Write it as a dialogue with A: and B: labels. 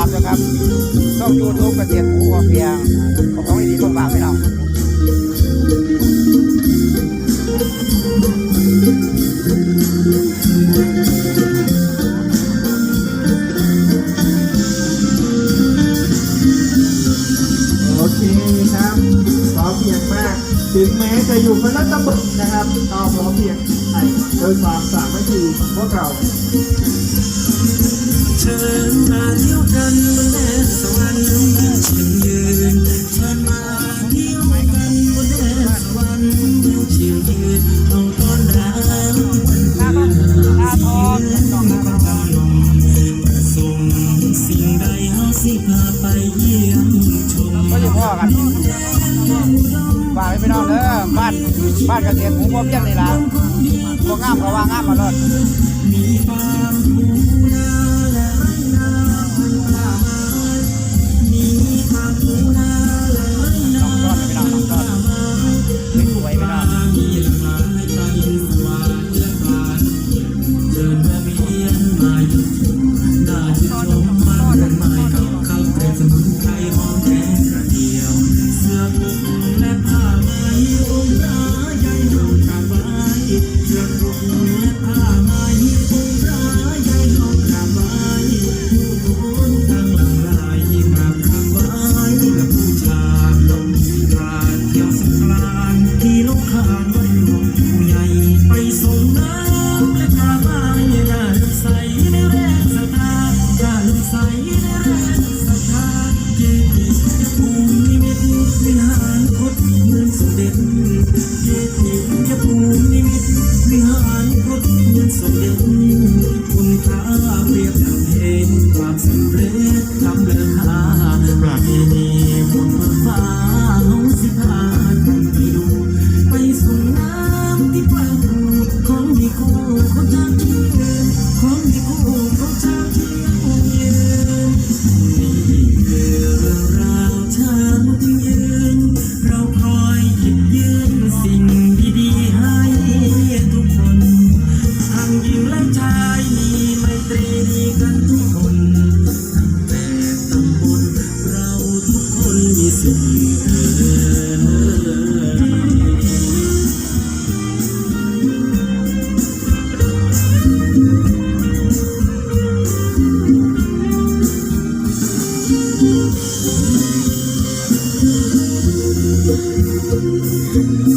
A: ามนะครับช่องยูทูบระเจี๊ยบวัวเพียงของเขาดีต้องฝาไว้เรา
B: โอเคครับพร้อมเพียงมาก ถึงแม้จะอยู่คนละตำบลนะครับก็พร้อมเพียงใช่โดยความสามัคคีของพวกเรา
C: ดินมาเที่ยวกันบนแนวรรค์ฉันยืนฉันมาเที่ยวกันบนแดนสวรรค์วิวชิวยืนห้อต้นรับวันเดือนยืนประพานลระงสิ่ดเสีไปเยี่ยมชม่นไม่นอนเด้อบ้านบ้านเกษียผมก็เพี้ยนเลยล่ะก็งามก็ว่างามมาเลย Thank you.